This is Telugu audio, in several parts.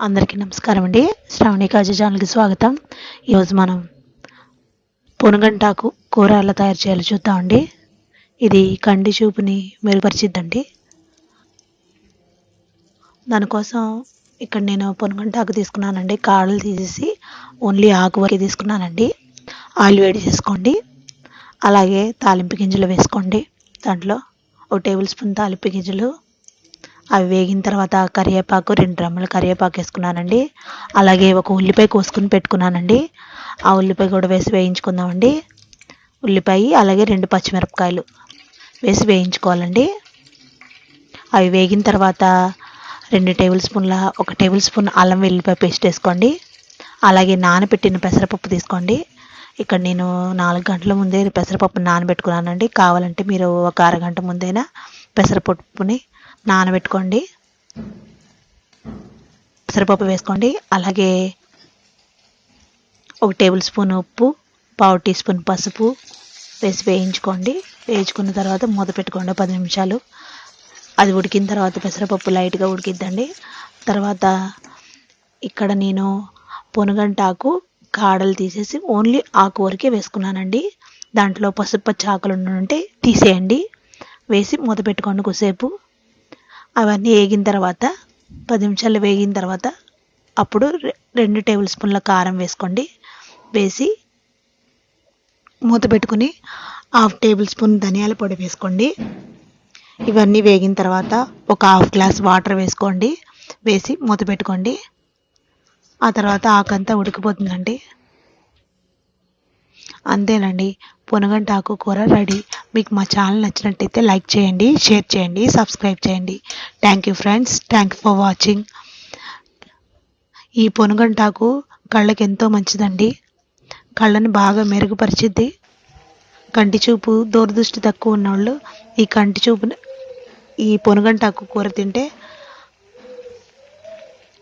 అందరికీ నమస్కారం అండి. శ్రావణి కాజ ఛానల్కి స్వాగతం. ఈరోజు మనం పొనుగంటాకు కూర ఎలా తయారు చేయాలో చూద్దామండి ఇది కండి చూపుని మెరుగుపరిచిద్దండి. దానికోసం ఇక్కడ నేను పొనుగంటాకు తీసుకున్నానండి. కాడలు తీసేసి ఓన్లీ ఆకు వరకు తీసుకున్నానండి. ఆయిల్ వేడి చేసుకోండి. అలాగే తాలింపు గింజలు వేసుకోండి. దాంట్లో ఒక టేబుల్ స్పూన్ తాలింపు గింజలు అవి వేగిన తర్వాత కరివేపాకు రెండు డ్రమ్ములు కరివేపాకు వేసుకున్నానండి. అలాగే ఒక ఉల్లిపాయ కోసుకుని పెట్టుకున్నానండి. ఆ ఉల్లిపాయ కూడా వేసి వేయించుకుందామండి. ఉల్లిపాయ అలాగే రెండు పచ్చిమిరపకాయలు వేసి వేయించుకోవాలండి. అవి వేగిన తర్వాత రెండు టేబుల్ స్పూన్ల ఒక టేబుల్ స్పూన్ అల్లం వెల్లిపాయ పేస్ట్ వేసుకోండి. అలాగే నానబెట్టిన పెసరపప్పు తీసుకోండి. ఇక్కడ నేను నాలుగు గంటల ముందే పెసరపప్పు నానబెట్టుకున్నానండి. కావాలంటే మీరు ఒక అరగంట ముందైనా పెసరపప్పుని నానబెట్టుకోండి. పెసరపప్పు వేసుకోండి. అలాగే ఒక టేబుల్ స్పూన్ ఉప్పు పావు టీ స్పూన్ పసుపు వేసి వేయించుకోండి. వేయించుకున్న తర్వాత మూత పెట్టుకోండి పది నిమిషాలు. అది ఉడికిన తర్వాత పెసరపప్పు లైట్గా ఉడికిద్దండి. తర్వాత ఇక్కడ నేను పొనుగంటాకు కాడలు తీసేసి ఓన్లీ ఆకు వరకే వేసుకున్నానండి. దాంట్లో పసుపు పచ్చి ఆకులు ఉంటే తీసేయండి. వేసి మూత పెట్టుకోండి కొద్దిసేపు. అవన్నీ వేగిన తర్వాత పది నిమిషాలు వేగిన తర్వాత అప్పుడు రెండు టేబుల్ స్పూన్ల కారం వేసుకోండి. వేసి మూత పెట్టుకుని హాఫ్ టేబుల్ స్పూన్ ధనియాల పొడి వేసుకోండి. ఇవన్నీ వేగిన తర్వాత ఒక హాఫ్ గ్లాస్ వాటర్ వేసుకోండి. వేసి మూత పెట్టుకోండి. ఆ తర్వాత ఆకంతా ఉడికిపోతుందండి. అంతేనండి. పొనగంట ఆకు కూర రెడీ. మీకు మా ఛానల్ నచ్చినట్టయితే లైక్ చేయండి షేర్ చేయండి సబ్స్క్రైబ్ చేయండి. Thank you friends thank you for watching ఈ పొనుగంటాకు కళ్ళకి ఎంతో మంచిదండి. కళ్ళని బాగా మెరుగుపరిచిద్ది. కంటి చూపు దూరదృష్టి తక్కువ ఉన్నవాళ్ళు ఈ కంటి చూపుని ఈ పొనుగంటాకు కూర తింటే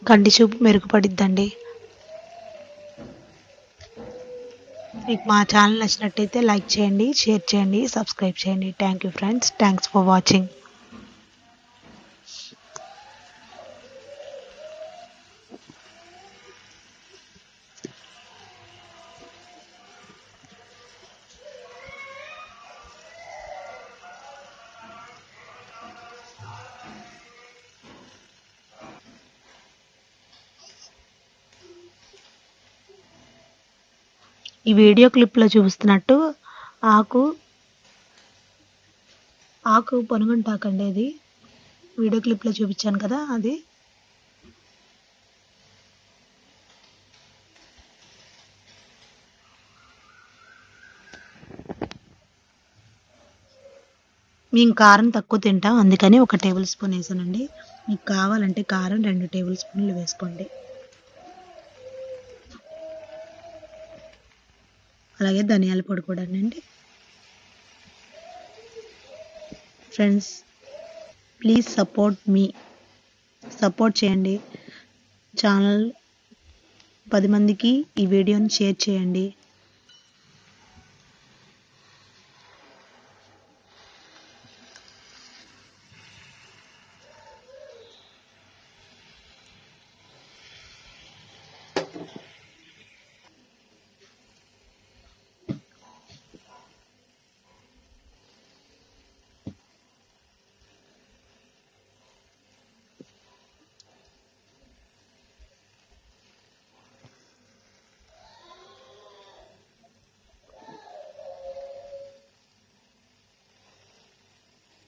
కంటి చూపు మెరుగుపడిద్దండి. మీకు మా ఛానల్ నచ్చినట్టయితే లైక్ చేయండి షేర్ చేయండి సబ్స్క్రైబ్ చేయండి. Thank you friends thanks for watching ఈ వీడియో క్లిప్లో చూపిస్తున్నట్టు ఆకు ఆకు పొనుగుంటాకండి అది. వీడియో క్లిప్లో చూపించాను కదా అది. మేము కారం తక్కువ తింటాం అందుకని ఒక టేబుల్ స్పూన్ వేసానండి. మీకు కావాలంటే కారం రెండు టేబుల్ స్పూన్లు వేసుకోండి. అలాగే ధనియాల పొడి కూడా అండి. ఫ్రెండ్స్ ప్లీజ్ సపోర్ట్ మీ సపోర్ట్ చేయండి. ఛానల్ పది మందికి ఈ వీడియోని షేర్ చేయండి.